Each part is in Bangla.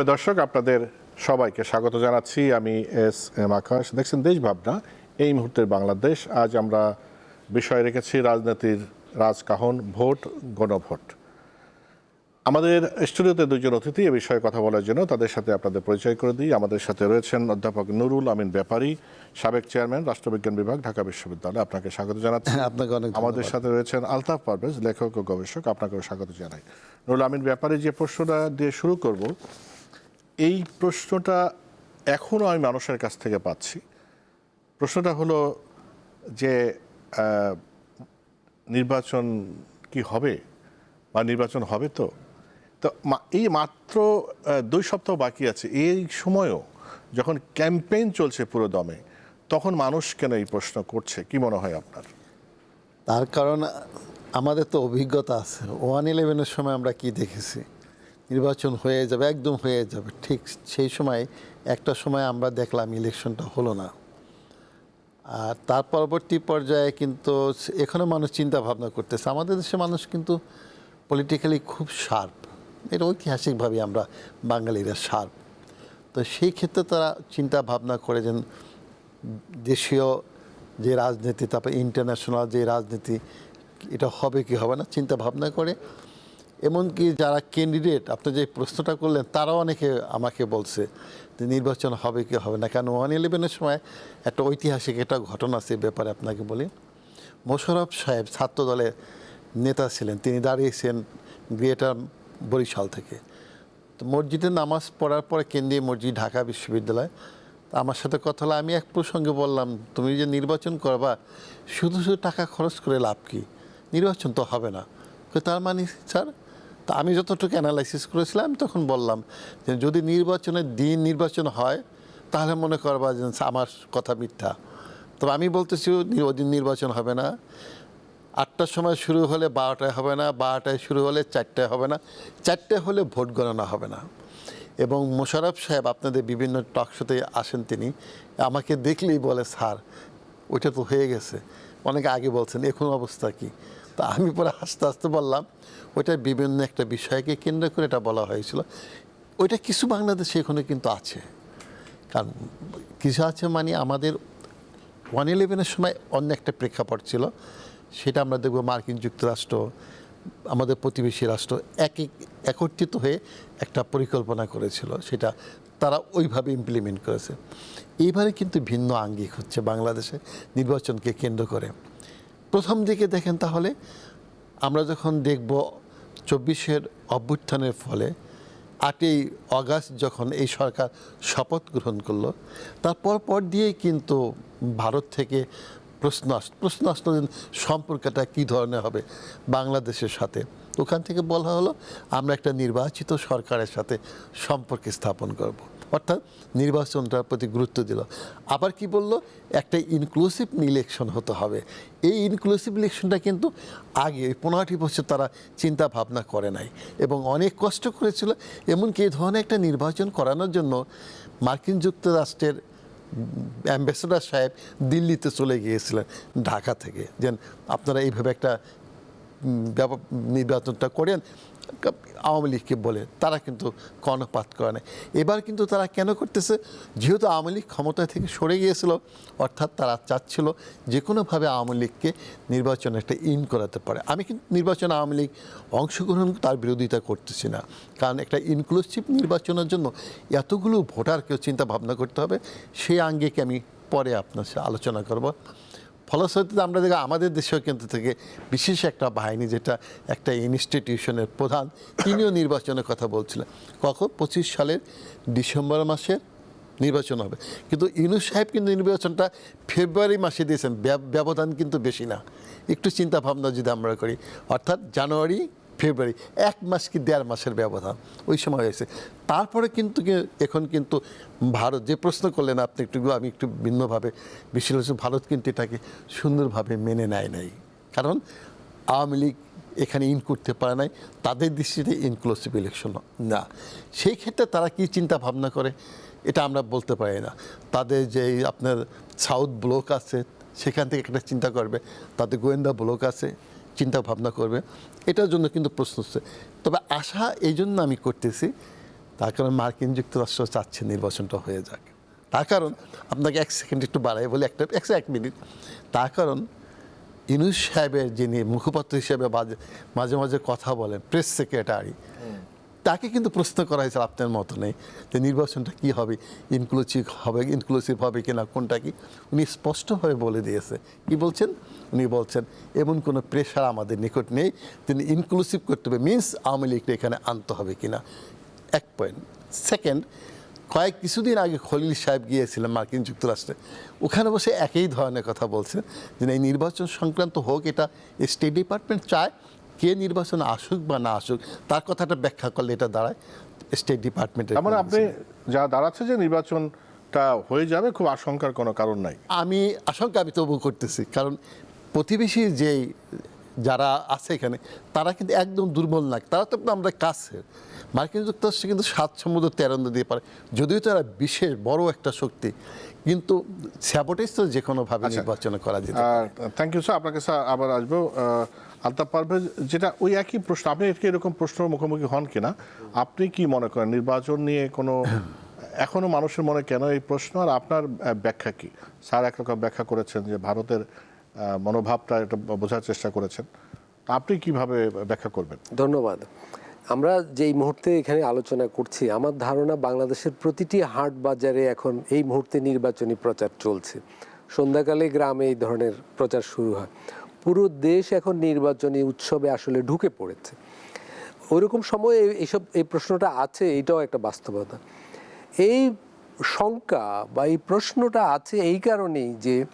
প্রিয় দর্শক আপনাদের সবাইকে স্বাগত জানাচ্ছি। আমি এস এম আকাশ। দেখছেন দেশ ভাবনা এই মুহূর্তের বাংলাদেশ। আজ আমরা বিষয় রেখেছি রাজনীতির রাজকাহন ভোট গণভোট। আমাদের স্টুডিওতে দুজন অতিথি এ বিষয়ে কথা বলার জন্য তাদের সাথে আপনাদের পরিচয় করে দিই। আমাদের সাথে রয়েছেন অধ্যাপক নুরুল আমিন ব্যাপারী সাবেক চেয়ারম্যান রাষ্ট্রবিজ্ঞান বিভাগ ঢাকা বিশ্ববিদ্যালয়। আপনাকে স্বাগত জানাচ্ছি। আপনাকে অনেক আমাদের সাথে রয়েছেন আলতাফ পারভেজ লেখক ও গবেষক। আপনাকেও স্বাগত জানাই। নুরুল আমিন ব্যাপারী যে প্রশ্নটা দিয়ে শুরু করব এই প্রশ্নটা এখনও আমি মানুষের কাছ থেকে পাচ্ছি। প্রশ্নটা হলো যে নির্বাচন কি হবে বা নির্বাচন হবে তো? তো এই মাত্র দুই সপ্তাহ বাকি আছে। এই সময়ও যখন ক্যাম্পেইন চলছে পুরো দমে, তখন মানুষ কেন এই প্রশ্ন করছে? কি মনে হয় আপনার? তার কারণ আমাদের তো অভিজ্ঞতা আছে। ওয়ান ইলেভেনের সময় আমরা কি দেখেছি? নির্বাচন হয়ে যাবে, একদম হয়ে যাবে। ঠিক সেই সময়, একটা সময় আমরা দেখলাম ইলেকশনটা হলো না। আর তার পরবর্তী পর্যায়ে কিন্তু এখনও মানুষ চিন্তা ভাবনা করতেছে। আমাদের দেশে মানুষ কিন্তু পলিটিক্যালি খুব শার্প এটা ঐতিহাসিকভাবে আমরা বাঙালিরা শার্প তো সেই ক্ষেত্রে তারা চিন্তা ভাবনা করে যেন দেশীয় যে রাজনীতি, তারপর ইন্টারন্যাশনাল যে রাজনীতি, এটা হবে কি হবে না চিন্তা ভাবনা করে এমনকি যারা ক্যান্ডিডেট আপনি যে প্রশ্নটা করলেন, তারাও অনেকে আমাকে বলছে যে নির্বাচন হবে কি হবে না। কেন? ওয়ান ইলেভেনের সময় একটা ঐতিহাসিক একটা ঘটনা আছে ব্যাপারে আপনাকে বলি। মোশাররফ সাহেব ছাত্র দলের নেতা ছিলেন। তিনি দাঁড়িয়েছেন গ্রেটার বরিশাল থেকে। তো মসজিদে নামাজ পড়ার পরে কেন্দ্রীয় মসজিদ, ঢাকা বিশ্ববিদ্যালয়। আমার সাথে কথা হলো, আমি এক প্রসঙ্গে বললাম, তুমি যে নির্বাচন করবা, শুধু শুধু টাকা খরচ করে লাভ কি? নির্বাচন তো হবে না। তার মানে স্যার? তা আমি যতটুকু অ্যানালাইসিস করেছিলাম, তখন বললাম যে যদি নির্বাচনের দিন নির্বাচন হয়, তাহলে মনে করবা যে আমার কথা মিথ্যা। তবে আমি বলতেছি ওদিন নির্বাচন হবে না। আটটার সময় শুরু হলে বারোটায় হবে না, বারোটায় শুরু হলে চারটায় হবে না। চারটায় হলে ভোট গণনা হবে না। এবং মোশাররফ সাহেব আপনাদের বিভিন্ন টক শোতে আসেন তিনি। আমাকে দেখলেই বলে, স্যার, ওইটা তো হয়ে গেছে। অনেকে আগে বলছেন, এখন অবস্থা কি? তা আমি পরে আস্তে আস্তে বললাম ওইটা বিভিন্ন একটা বিষয়কে কেন্দ্র করে এটা বলা হয়েছিল। ওইটা কিছু বাংলাদেশে এখানে কিন্তু আছে। কারণ কিছু আছে মানে আমাদের ওয়ান ইলেভেনের সময় অন্য একটা প্রেক্ষাপট ছিল। সেটা আমরা দেখব মার্কিন যুক্তরাষ্ট্র, আমাদের প্রতিবেশী রাষ্ট্র এক এক একত্রিত হয়ে একটা পরিকল্পনা করেছিল। সেটা তারা ওইভাবে ইমপ্লিমেন্ট করেছে। এইবারে কিন্তু ভিন্ন আঙ্গিক হচ্ছে বাংলাদেশে নির্বাচনকে কেন্দ্র করে। প্রথম দিকে দেখেন তাহলে, আমরা যখন দেখব চব্বিশের অভ্যুত্থানের ফলে আটই অগাস্ট যখন এই সরকার শপথ গ্রহণ করল তারপর পর দিয়েই কিন্তু ভারত থেকে প্রশ্ন আস, প্রশ্ন আসলো সম্পর্কটা কী ধরনের হবে বাংলাদেশের সাথে ওখান থেকে বলা হলো, আমরা একটা নির্বাচিত সরকারের সাথে সম্পর্ক স্থাপন করব। অর্থাৎ নির্বাচনটার প্রতি গুরুত্ব দিল। আবার কি বলল? একটা ইনক্লুসিভ ইলেকশন হতে হবে। এই ইনক্লুসিভ ইলেকশনটা কিন্তু আগে ওই পনেরোটি বছর তারা চিন্তা ভাবনা করে নাই এবং অনেক কষ্ট করেছিল। এমনকি এই ধরনের একটা নির্বাচন করানোর জন্য মার্কিন যুক্তরাষ্ট্রের অ্যাম্বাসেডার সাহেব দিল্লিতে চলে গিয়েছিলেন ঢাকা থেকে। যেন আপনারা এইভাবে একটা নির্বাচনটা করেন আওয়ামী লীগকে বলে। তারা কিন্তু কর্ণপাত করে না এবার কিন্তু তারা কেন করতেছে? যেহেতু আওয়ামী লীগ ক্ষমতা থেকে সরে গিয়েছিল, অর্থাৎ তারা চাচ্ছিল যে কোনোভাবে আওয়ামী লীগকে নির্বাচনে একটা ইন করাতে পারে। আমি কিন্তু নির্বাচনে আওয়ামী লীগ অংশগ্রহণ তার বিরোধিতা করতেছি না। কারণ একটা ইনক্লুসিভ নির্বাচনের জন্য এতগুলো ভোটারকেও চিন্তা ভাবনা করতে হবে। সেই আঙ্গিকে আমি পরে আপনার সাথে আলোচনা করব। ফলশ্রুতিতে আমরা দেখি আমাদের দেশেও কিন্তু থেকে বিশেষ একটা বাহিনী, যেটা একটা ইনস্টিটিউশনের প্রধান, তিনিও নির্বাচনের কথা বলছিলেন। কখন? পঁচিশ সালের ডিসেম্বর মাসে নির্বাচন হবে। কিন্তু ইউনুস সাহেব কিন্তু নির্বাচনটা ফেব্রুয়ারি মাসে দিয়েছেন। ব্যবধান কিন্তু বেশি না। একটু চিন্তা ভাবনা যদি আমরা করি, অর্থাৎ জানুয়ারি ফেব্রুয়ারি, এক মাস কি দেড় মাসের ব্যবধান, ওই সময় হয়েছে। তারপরে কিন্তু এখন কিন্তু ভারত, যে প্রশ্ন করলেন আপনি একটু, আমি একটু ভিন্নভাবে বিশ্লেষণ, ভারত কিন্তু এটাকে সুন্দরভাবে মেনে নেয় নাই। কারণ আওয়ামী লীগ এখানে ইন করতে পারে নাই, তাদের দৃষ্টিতে ইনক্লুসিভ ইলেকশন না। সেই ক্ষেত্রে তারা কি চিন্তা ভাবনা করে, এটা আমরা বলতে পারি না। তাদের যে আপনার সাউথ ব্লক আছে, সেখান থেকে একটা চিন্তা করবে, তাদের গোয়েন্দা ব্লক আছে চিন্তা ভাবনা করবে, এটার জন্য কিন্তু প্রশ্ন হচ্ছে। তবে আশা এই জন্য আমি করতেছি, তার কারণ মার্কিন যুক্তরাষ্ট্র চাচ্ছে নির্বাচনটা হয়ে যাক। তার কারণ, আপনাকে এক সেকেন্ড একটু বাড়াই বলি, একটা একশো এক মিনিট। তার কারণ, ইনুস সাহেবের যিনি মুখপাত্র হিসেবে মাঝে মাঝে কথা বলেন, প্রেস সেক্রেটারি তাকে কিন্তু প্রশ্ন করা হয়েছে আপনার মতো নেই, যে নির্বাচনটা কি হবে ইনক্লুসিভ হবে ইনক্লুসিভ হবে কিনা, কোনটা কি? উনি স্পষ্টভাবে বলে দিয়েছে। কি বলছেন? উনি বলছেন, এমন কোনো প্রেশার আমাদের নিকট নেই, তিনি ইনক্লুসিভ করতে হবে মিন্স আওয়ামী লীগটা এখানে আনতে হবে কিনা? এক পয়েন্ট সেকেন্ড কয়েক কিছুদিন আগে খলিল সাহেব গিয়েছিলেন মার্কিন যুক্তরাষ্ট্রে। ওখানে বসে একই ধরনের কথা বলছেন যে এই নির্বাচন সংক্রান্ত হোক, এটা স্টেট ডিপার্টমেন্ট চায় কে নির্বাচন আসুক বা না আসুক তার কথাটা ব্যাখ্যা করলে এটা দাঁড়ায় স্টেট ডিপার্টমেন্টের আমার মানে আপনি যা দাঁড়াচ্ছে যে নির্বাচন তা হয়ে যাবে খুব আশঙ্কার কোনো কারণ নাই। আমি আশঙ্কা আমি তবু করতেছি কারণ প্রতিবেশী যেই যারা আছে এখানে তারা কিন্তু একদম দুর্বল না তারা তো আমরা কাছে। মার্কিন যুক্তরাষ্ট্র কিন্তু সাত সমুদ্র তেরো দিয়ে পারে। যদিও তারা বিশেষ বড় একটা শক্তি কিন্তু স্যাবোটেজ তো যে কোনোভাবে আচ্ছা। নির্বাচন করা যেতে থ্যাংক ইউ স্যার আপনাকে স্যার আবার আসব। আলতাফ পারভেজ যেটা ওই একই প্রশ্ন আপনি এরকম প্রশ্নের মুখোমুখি হন কিনা? আপনি কি মনে করেন নির্বাচন নিয়ে কোনো এখনও মানুষের মনে কেন এই প্রশ্ন? আর আপনার ব্যাখ্যা কি? স্যার একরকম ব্যাখ্যা করেছেন যে ভারতের মনোভাবটা এটা বোঝার চেষ্টা করেছেন। আপনি কীভাবে ব্যাখ্যা করবেন? ধন্যবাদ। আমরা যেই মুহূর্তে এখানে আলোচনা করছি, আমার ধারণা বাংলাদেশের প্রতিটি হাট বাজারে এখন এই মুহূর্তে নির্বাচনী প্রচার চলছে। সন্ধ্যাকালে গ্রামে এই ধরনের প্রচার শুরু হয়। পুরো দেশ এখন নির্বাচনী উৎসবে আসলে ঢুকে পড়েছে। ওইরকম সময়ে এইসব এই প্রশ্নটা আছে, এটাও একটা বাস্তবতা। এই শঙ্কা বা এই প্রশ্নটা আছে এই কারণেই যে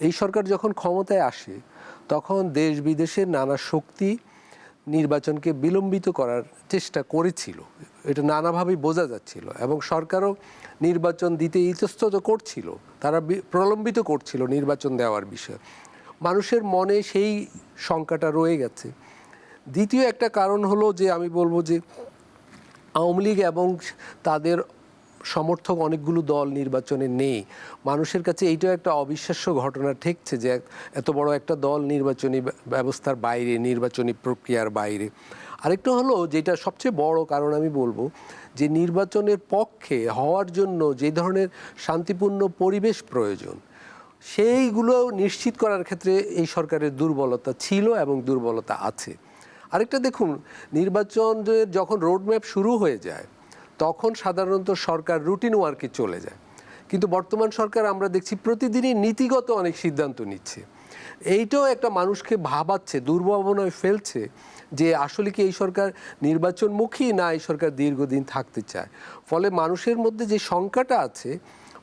এই সরকার যখন ক্ষমতায় আসে, তখন দেশ বিদেশের নানা শক্তি নির্বাচনকে বিলম্বিত করার চেষ্টা করেছিল। এটা নানাভাবেই বোঝা যাচ্ছিল এবং সরকারও নির্বাচন দিতে ইতস্তত করছিল। তারা প্রলম্বিত করছিল নির্বাচন দেওয়ার বিষয়ে। মানুষের মনে সেই শঙ্কাটা রয়ে গেছে। দ্বিতীয় একটা কারণ হলো যে, আমি বলব যে, আওয়ামী লীগ এবং তাদের সমর্থক অনেকগুলো দল নির্বাচনে নেই। মানুষের কাছে এইটাও একটা অবিশ্বাস্য ঘটনা ঠেকছে যে এত বড় একটা দল নির্বাচনী ব্যবস্থার বাইরে, নির্বাচনী প্রক্রিয়ার বাইরে। আরেকটা হলো যেটা সবচেয়ে বড় কারণ আমি বলব, যে নির্বাচনের পক্ষে হওয়ার জন্য যে ধরনের শান্তিপূর্ণ পরিবেশ প্রয়োজন সেইগুলো নিশ্চিত করার ক্ষেত্রে এই সরকারের দুর্বলতা ছিল এবং দুর্বলতা আছে। আরেকটা দেখুন, নির্বাচনের যখন রোডম্যাপ শুরু হয়ে যায় তখন সাধারণত সরকার রুটিন ওয়ার্কে চলে যায়। কিন্তু বর্তমান সরকার আমরা দেখছি প্রতিদিনই নীতিগত অনেক সিদ্ধান্ত নিচ্ছে। এইটাও একটা মানুষকে ভাবাচ্ছে, দুর্ভাবনায় ফেলছে যে আসলে কি এই সরকার নির্বাচনমুখী না এই সরকার দীর্ঘদিন থাকতে চায়। ফলে মানুষের মধ্যে যে শঙ্কাটা আছে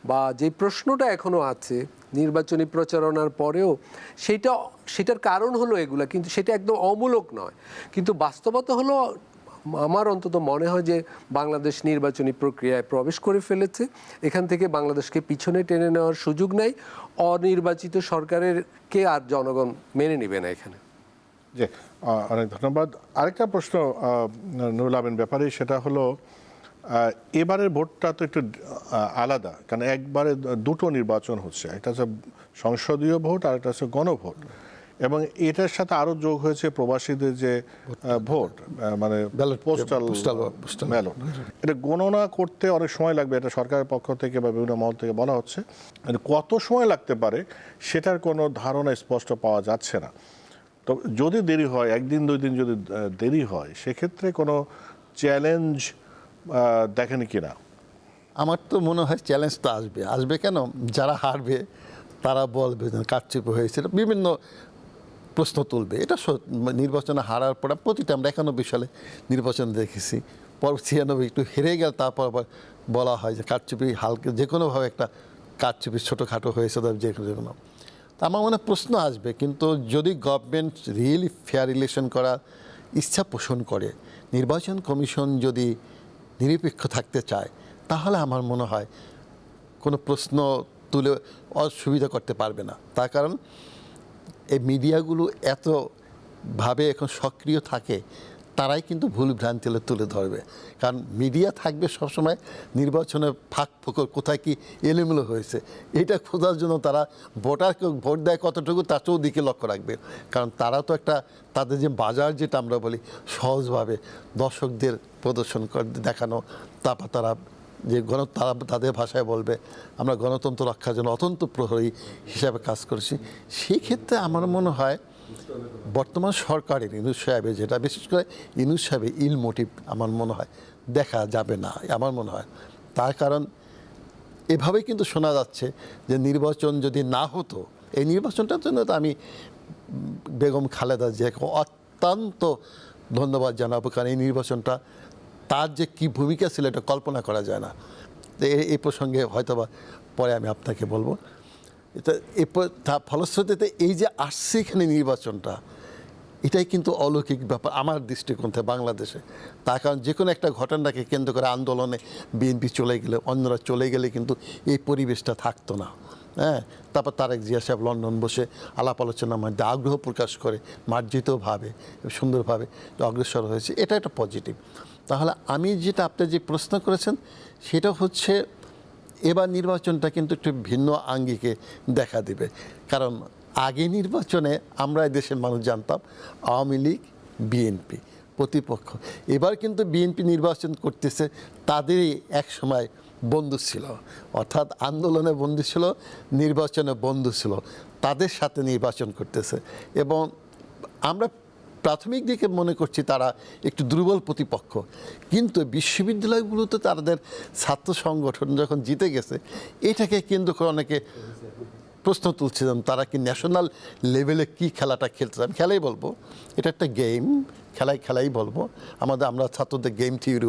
বা যে প্রশ্নটা এখনও আছে নির্বাচনী প্রচারণার পরেও, সেটা, সেটার কারণ হলো এগুলা, কিন্তু সেটা একদম অমূলক নয়। কিন্তু বাস্তবতা হলো আমার অন্তত মনে হয় যে বাংলাদেশ নির্বাচনী প্রক্রিয়ায় প্রবেশ করে ফেলেছে। এখান থেকে বাংলাদেশকে পিছনে টেনে নেওয়ার সুযোগ নেই। অনির্বাচিত সরকারের কে আর জনগণ মেনে নেবে না এখানে। আহ, অনেক ধন্যবাদ। আরেকটা প্রশ্ন নুরুল আমিন ব্যাপারে সেটা হলো এবারের ভোটটা তো একটু আলাদা কারণ একবারে দুটো নির্বাচন হচ্ছে। একটা হচ্ছে সংসদীয় ভোট আর একটা হচ্ছে গণভোট। এবং এটার সাথে আরও যোগ হয়েছে প্রবাসীদের যে ভোট। মানে পোস্টাল। ব্যালট এটা গণনা করতে অনেক সময় লাগবে এটা সরকারের পক্ষ থেকে বা বিভিন্ন মহল থেকে বলা হচ্ছে। কিন্তু কত সময় লাগতে পারে সেটার কোনো ধারণা স্পষ্ট পাওয়া যাচ্ছে না। তো যদি দেরি হয় একদিন দুই দিন যদি দেরি হয় সেক্ষেত্রে কোনো চ্যালেঞ্জ দেখেন কি না? আমার তো মনে হয় চ্যালেঞ্জ তো আসবে। আসবে কেন? যারা হারবে তারা বলবে কারচুপি হয়েছে। বিভিন্ন প্রশ্ন তুলবে। এটা নির্বাচনে হারার পর প্রতিটা আমরা একানব্বই সালে নির্বাচন দেখেছি। পর ছিয়ানব্বই একটু হেরে গেল, তারপর আবার বলা হয় যে কারচুপি হালকা যে কোনোভাবে একটা কারচুপি ছোটোখাটো হয়েছে যে কোনো তা আমার মনে প্রশ্ন আসবে, কিন্তু যদি গভর্নমেন্ট রিয়েলি ফেয়ার রিলেশন করার ইচ্ছা পোষণ করে, নির্বাচন কমিশন যদি নিরপেক্ষ থাকতে চায়, তাহলে আমার মনে হয় কোনো প্রশ্ন তুলে অসুবিধা করতে পারবে না। তার কারণ এই মিডিয়াগুলো এতভাবে এখন সক্রিয় থাকে, তারাই কিন্তু ভুল ভ্রান্তি তুলে ধরবে। কারণ মিডিয়া থাকবে সবসময় নির্বাচনে ফাঁক ফোকর, কোথায় কি এলোমেলো হয়েছে। এটা খোঁজার জন্য তারা ভোটারকে ভোট দেয় কতটুকু, তার চৌদিকে লক্ষ্য রাখবে। কারণ তারা তো একটা, তাদের যে বাজার যেটা আমরা বলি, সহজভাবে দর্শকদের প্রদর্শন করে, দেখানো, তারপর তারা যে গণ তারা তাদের ভাষায় বলবে, আমরা গণতন্ত্র রক্ষার জন্য অতন্ত প্রহরী হিসাবে কাজ করেছি। সেই ক্ষেত্রে আমার মনে হয় বর্তমান সরকারের ইনুস সাহেবের যেটা, বিশেষ করে ইনুস সাহেবের ইল মোটিভ আমার মনে হয় দেখা যাবে না, আমার মনে হয়। তার কারণ এভাবে কিন্তু শোনা যাচ্ছে যে নির্বাচন যদি না হতো, এই নির্বাচনটার জন্য তো আমি বেগম খালেদা জিয়াকে অত্যন্ত ধন্যবাদ জানাব, কারণ এই নির্বাচনটা তার যে কি ভূমিকা ছিল এটা কল্পনা করা যায় না। এই- প্রসঙ্গে হয়তোবা পরে আমি আপনাকে বলব। এটা এ প- তা ফলশ্রুতিতে এই যে আসছে এখানে নির্বাচনটা, এটাই কিন্তু অলৌকিক ব্যাপার আমার দৃষ্টিকোণ থেকে বাংলাদেশে। তার কারণ যে কোনো একটা ঘটনাকে কেন্দ্র করে আন্দোলনে বিএনপি চলে গেলে, অন্যরা চলে গেলে কিন্তু এই পরিবেশটা থাকতো না। হ্যাঁ তারপর তারেক জিয়া সাহেব লন্ডন বসে আলাপ আলোচনার মধ্যে আগ্রহ প্রকাশ করে, মার্জিতভাবে, সুন্দরভাবে অগ্রসর হয়েছে। এটা একটা পজিটিভ। তাহলে আমি যেটা আপনি যে প্রশ্ন করেছেন, সেটা হচ্ছে এবার নির্বাচনটা কিন্তু একটু ভিন্ন আঙ্গিকে দেখা দিবে। কারণ আগে নির্বাচনে আমরা দেশের মানুষ জানতাম, আওয়ামী লীগ, বিএনপি প্রতিপক্ষ। এবার কিন্তু বিএনপি নির্বাচন করতেছে, তাদেরই এক সময় বন্ধু ছিল। অর্থাৎ আন্দোলনে বন্ধু ছিল, নির্বাচনে বন্ধু ছিল, তাদের সাথে নির্বাচন করতেছে। এবং আমরা প্রাথমিক দিকে মনে করছি তারা একটু দুর্বল প্রতিপক্ষ। কিন্তু বিশ্ববিদ্যালয়গুলোতে তাদের ছাত্র সংগঠন যখন জিতে গেছে, এটাকে কেন্দ্র করে অনেকে প্রশ্ন তুলছিলেন, তারা কি ন্যাশনাল লেভেলে কি খেলাটা খেলতে আমি খেলাই বলব, এটা একটা গেম খেলাই খেলাই বলব। আমাদের, আমরা ছাত্রদের গেম থিওরি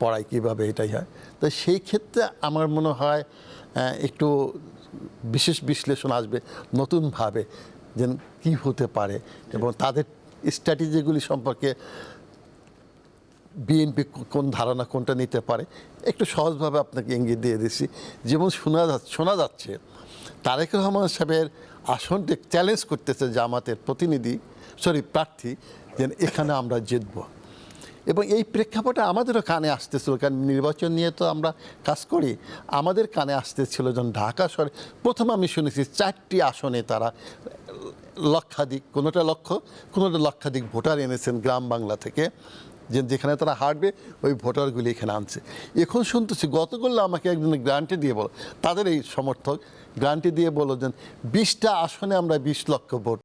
পড়াই কীভাবে এটাই হয়। তো সেই ক্ষেত্রে আমার মনে হয় একটু বিশেষ বিশ্লেষণ আসবে নতুনভাবে যে কি হতে পারে এবং তাদের স্ট্র্যাটেজিগুলি সম্পর্কে বিএনপি কোন ধারণা কোনটা নিতে পারে, একটু সহজভাবে আপনাকে ইঙ্গিত দিয়ে দিচ্ছি। যেমন শোনা যা শোনা যাচ্ছে, তারেক রহমান সাহেবের আসনটি চ্যালেঞ্জ করতেছে জামাতের প্রতিনিধি সরি প্রার্থী, যেন এখানে আমরা জিতব। এবং এই প্রেক্ষাপটে আমাদেরও কানে আসতেছিল, কারণ নির্বাচন নিয়ে তো আমরা কাজ করি। আমাদের কানে আসতেছিল যখন ঢাকা শহরে প্রথম আমি শুনেছি চারটি আসনে তারা লক্ষাধিক, কোনোটা লক্ষ কোনোটা লক্ষাধিক ভোটার এনেছেন গ্রাম বাংলা থেকে, যে যেখানে তারা হারবে, ওই ভোটারগুলি এখানে আনছে। এখন শুনতেছি গতকাল আমাকে একজন গ্রান্টি দিয়ে বলো, তাদের এই সমর্থক গ্রান্টি দিয়ে বলো যে বিশটা আসনে আমরা বিশ লক্ষ ভোট